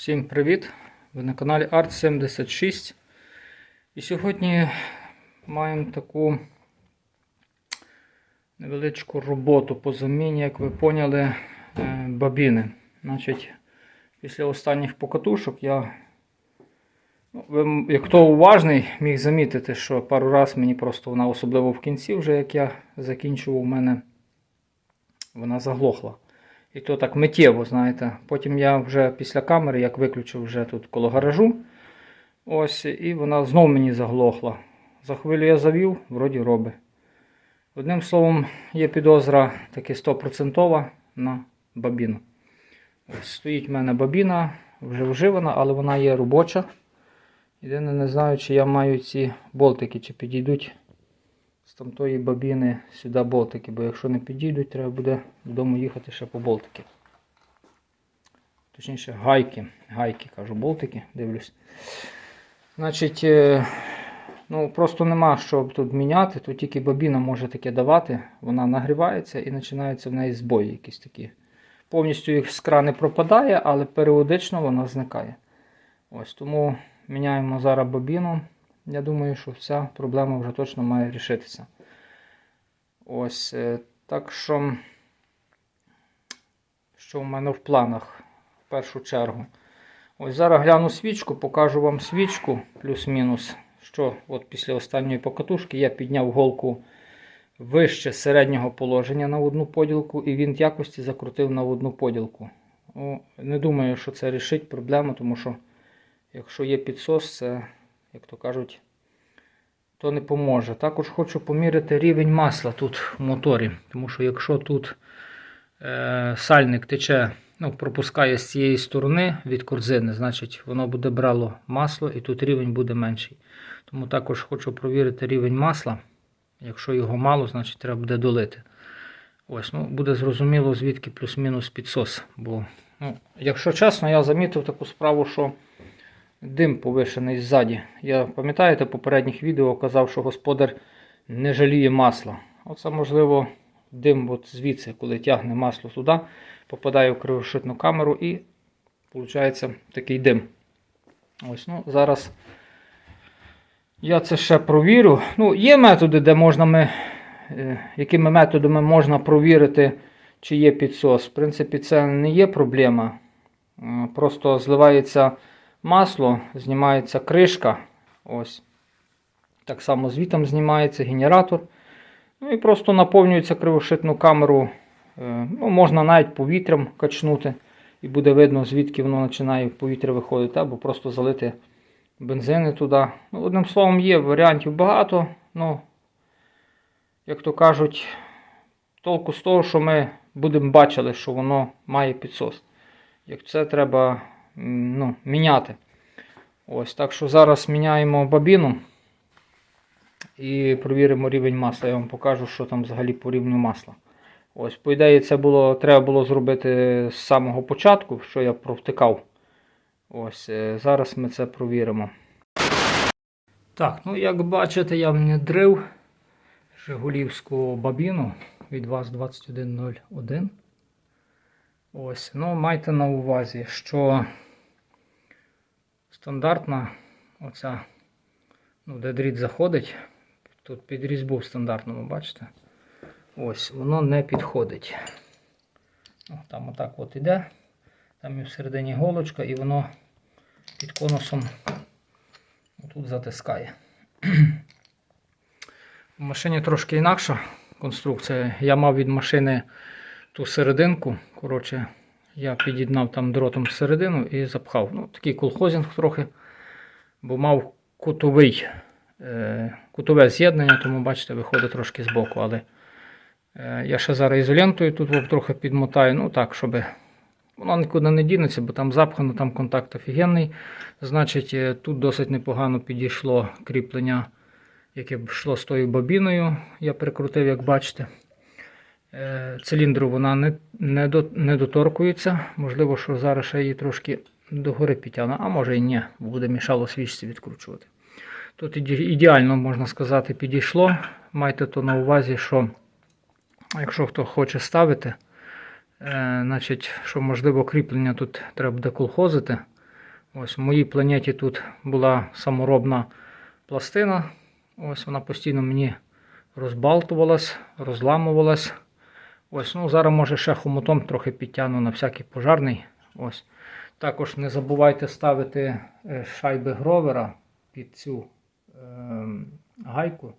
Всім привіт! Ви на каналі Art76. І сьогодні маємо таку невеличку роботу по заміні, як ви поняли, е, бабіни. Значить, після останніх покатушок я, ну, як хто уважний, міг замітити, що пару раз мені просто вона, особливо в кінці, вже як я закінчував, у мене вона заглохла. І то так миттєво, знаєте. Потім я вже після камери, як виключив вже тут коло гаражу. Ось, і вона знов мені заглохла. За хвилю я завів, вроді робить. Одним словом, є підозра таки 100% на бабіну. Ось, стоїть в мене бабіна, вже вживана, але вона є робоча. Єдине, не знаю, чи я маю ці болтики, чи підійдуть з тамтої бабіни сюди болтики, бо якщо не підійдуть, треба буде додому їхати ще по болтики. Точніше, гайки. Гайки, кажу, болтики, дивлюсь. Значить, е, ну просто нема що тут міняти. Тут тільки бабіна може таке давати. Вона нагрівається і починаються в неї збої якісь такі. Повністю їх з крани пропадає, але періодично вона зникає. Ось тому міняємо зараз бабіну. Я думаю, що вся проблема вже точно має рішитися. Ось. е, Так що, що в мене в планах в першу чергу. Ось зараз гляну свічку, покажу вам свічку плюс-мінус. Що от після останньої покатушки я підняв голку вище середнього положення на одну поділку, і він якості закрутив на одну поділку. Ну, не думаю, що це рішить проблему, тому що якщо є підсос, це, як то кажуть, то не поможе. Також хочу поміряти рівень масла тут в моторі. Тому що якщо тут е, сальник тече, ну, пропускає з цієї сторони від корзини, значить воно буде брало масло і тут рівень буде менший. Тому також хочу провірити рівень масла. Якщо його мало, значить треба буде долити. Ось, ну, буде зрозуміло, звідки плюс-мінус підсос. Бо, ну, якщо чесно, я замітив таку справу, що дим повишений ззаді. Я пам'ятаєте, попередніх відео казав, що господар не жаліє масла. Оце, можливо, дим от звідси, коли тягне масло туди, попадає в кривошитну камеру і виходить такий дим. Ось, ну, зараз я це ще провірю. Ну, є методи, де можна ми, е, якими методами можна провірити, чи є підсос. В принципі, це не є проблема. Е, Просто зливається масло, знімається кришка. Ось. Так само звітом знімається генератор. Ну і просто наповнюється кривошитну камеру. Е, Ну, можна навіть повітрям качнути. І буде видно, звідки воно починає повітря виходити, або просто залити бензини туди. Ну, одним словом, є варіантів багато. Ну, як то кажуть, толку з того, що ми будемо бачили, що воно має підсос. Як це треба ну, міняти. Ось, так що зараз міняємо бабіну і провіримо рівень масла. Я вам покажу, що там взагалі по рівню масла. Ось, по ідеї, це було, треба було зробити з самого початку, що я провтикав. Ось, е, зараз ми це провіримо. Так, ну як бачите, я внедрив Жигулівську бабіну від вас 2101. Ось, ну майте на увазі, що стандартна оця, ну, де дріт заходить, тут підріз був стандартному, бачите? Ось, воно не підходить. О, там отак от іде. Там і всередині голочка, і воно під конусом тут затискає. У машині трошки інакша конструкція. Я мав від машини ту серединку. Коротше, я під'єднав там дротом середину і запхав. Ну, такий колхозінг трохи, бо мав кутовий, е, кутове з'єднання, тому бачите, виходить трошки збоку. Але е, я ще зараз ізолентою тут трохи підмотаю, ну так, щоб воно нікуди не дінеться, бо там запхано, там контакт офігенний. Значить, е, тут досить непогано підійшло кріплення, яке йшло з тою бобіною. Я прикрутив, як бачите. Е, Циліндру вона не, не, не доторкується. Можливо, що зараз ще її трошки догори підтягну, а може і ні, буде мішало свічці відкручувати. Тут ідеально, можна сказати, підійшло. Майте то на увазі, що якщо хто хоче ставити, е, значить, що можливо кріплення тут треба буде колхозити. Ось в моїй планеті тут була саморобна пластина. Ось вона постійно мені розбалтувалась, розламувалась. Ось, ну зараз може ще хомутом трохи підтягну на всякий пожарний. Ось. Також не забувайте ставити е, шайби гровера під цю е, гайку.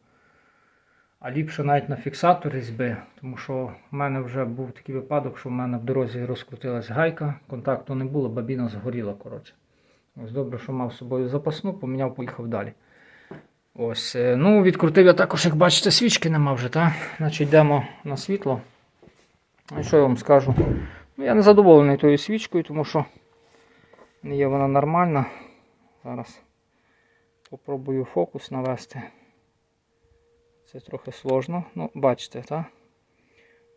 А ліпше навіть на фіксатор різьби, тому що в мене вже був такий випадок, що в мене в дорозі розкрутилась гайка, контакту не було, бабіна згоріла. коротше. Ось добре, що мав з собою запасну, поміняв, поїхав далі. Ось, е, ну, відкрутив я також, як бачите, свічки нема вже, так? Значить, йдемо на світло. І що я вам скажу? Ну, я не задоволений тою свічкою, тому що не є вона нормальна. Зараз попробую фокус навести. Це трохи сложно. Ну, бачите, так?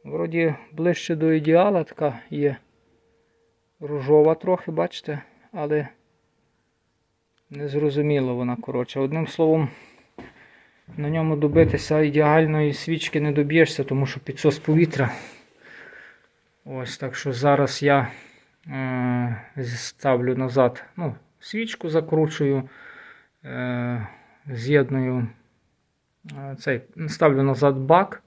Вроді ближче до ідеала така є ружова трохи, бачите, але незрозуміло вона, коротше. Одним словом, на ньому добитися ідеальної свічки не доб'єшся, тому що підсос повітря. Ось так що зараз я е, ставлю назад, ну, свічку закручую, е, з'єдную е, цей, ставлю назад бак.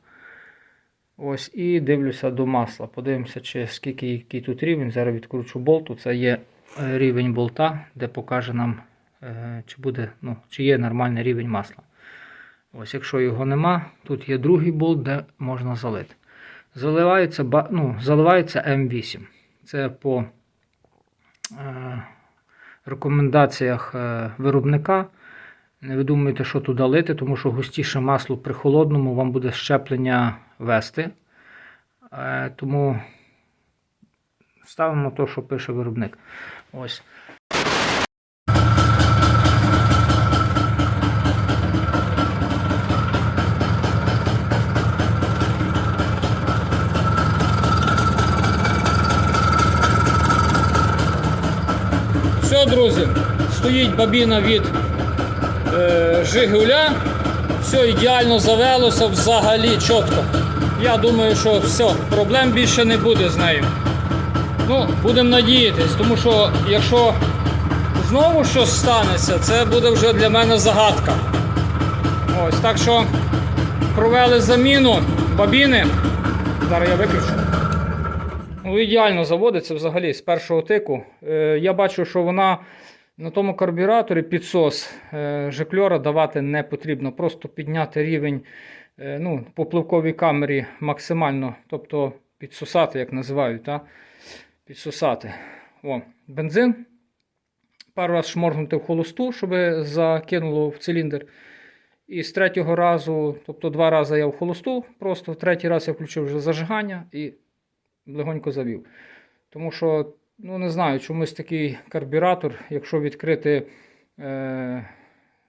Ось і дивлюся до масла. Подивимося, чи скільки який тут рівень. Зараз відкручу болту. Це є е, рівень болта, де покаже нам, е, чи буде, ну, чи є нормальний рівень масла. Ось, якщо його нема, тут є другий болт, де можна залити. Заливається, ну, заливається М8. Це по е, рекомендаціях е, виробника. Не ви думайте, що туди лити, тому що густіше масло при холодному вам буде щеплення вести. Е, тому ставимо те, що пише виробник. Ось. Друзі, стоїть бабіна від е, Жигуля. Все ідеально завелося взагалі чітко. Я думаю, що все, проблем більше не буде з нею. Ну, будемо надіятись, тому що якщо знову щось станеться, це буде вже для мене загадка. Ось, так що провели заміну бабіни. Зараз я виключу. Ну, ідеально заводиться взагалі з першого тику. Е, я бачу, що вона на тому карбюраторі підсос е, жикльора давати не потрібно. Просто підняти рівень е, ну, по пливковій камері максимально, тобто підсосати, як називають. Та? Підсосати. О, бензин. Пару раз шморгнути в холосту, щоб закинуло в циліндр. І з третього разу, тобто два рази я в холосту, просто в третій раз я включив вже зажигання і легонько завів. Тому що, ну не знаю, чомусь такий карбюратор, якщо відкрити е,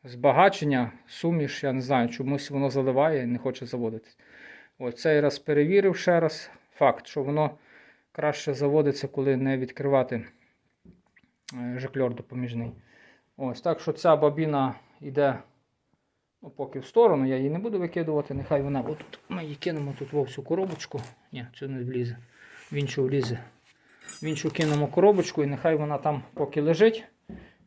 збагачення, суміш, я не знаю, чомусь воно заливає і не хоче заводитись. Ось цей раз перевірив ще раз. Факт, що воно краще заводиться, коли не відкривати е, жикльор допоміжний. Ось, так що ця бабіна йде ну, поки в сторону, я її не буду викидувати, нехай вона отут. Ми її кинемо тут в всю коробочку. Ні, це не влізе. В іншу влізе. В іншу кинемо коробочку і нехай вона там поки лежить.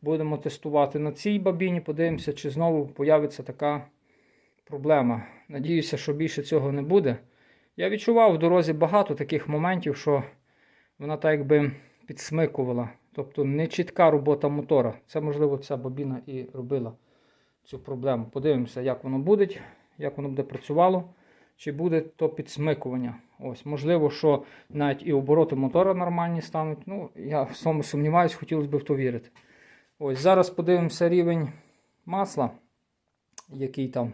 Будемо тестувати на цій бабіні, подивимося, чи знову появиться така проблема. Надіюся, що більше цього не буде. Я відчував в дорозі багато таких моментів, що вона так якби підсмикувала. Тобто не чітка робота мотора. Це, можливо, ця бабіна і робила цю проблему. Подивимося, як воно буде, як воно буде працювало, чи буде то підсмикування. Ось, Можливо, що навіть і обороти мотора нормальні стануть. Ну, Я в цьому сумніваюся, хотілося б в то вірити. Ось, Зараз подивимося рівень масла, який там,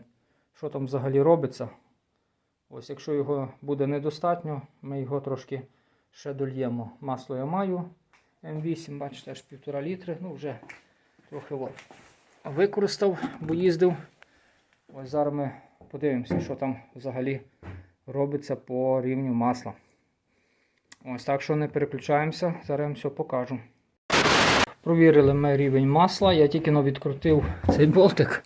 що там взагалі робиться. Ось, Якщо його буде недостатньо, ми його трошки ще дольємо. Масло я маю М8, бачите, аж 1,5 літри. Ну, вже трохи використав, бо їздив. Ось зараз ми подивимося, що там взагалі робиться по рівню масла. Ось так що не переключаємося, зараз вам все покажу. Провірили ми рівень масла. Я тільки но відкрутив цей болтик.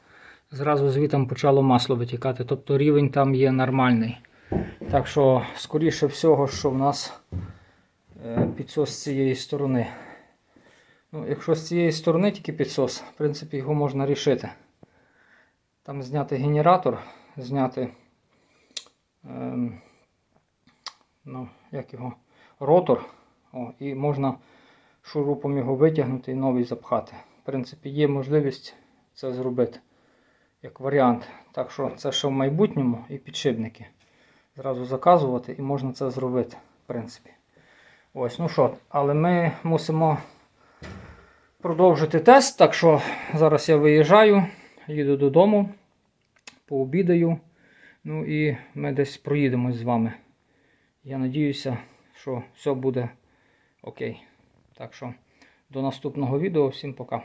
Зразу звітом почало масло витікати. Тобто рівень там є нормальний. Так що, скоріше всього, що в нас е, підсос з цієї сторони. Ну, якщо з цієї сторони тільки підсос, в принципі, його можна рішити. Там зняти генератор, зняти ем, ну, як його, ротор. О, і можна шурупом його витягнути і новий запхати. В принципі, є можливість це зробити як варіант. Так що це ще в майбутньому і підшипники. Зразу заказувати і можна це зробити, в принципі. Ось, ну що, але ми мусимо продовжити тест. Так що зараз я виїжджаю, їду додому, пообідаю. Ну і ми десь проїдемось з вами. Я надіюся, що все буде окей. Так що до наступного відео. Всім пока.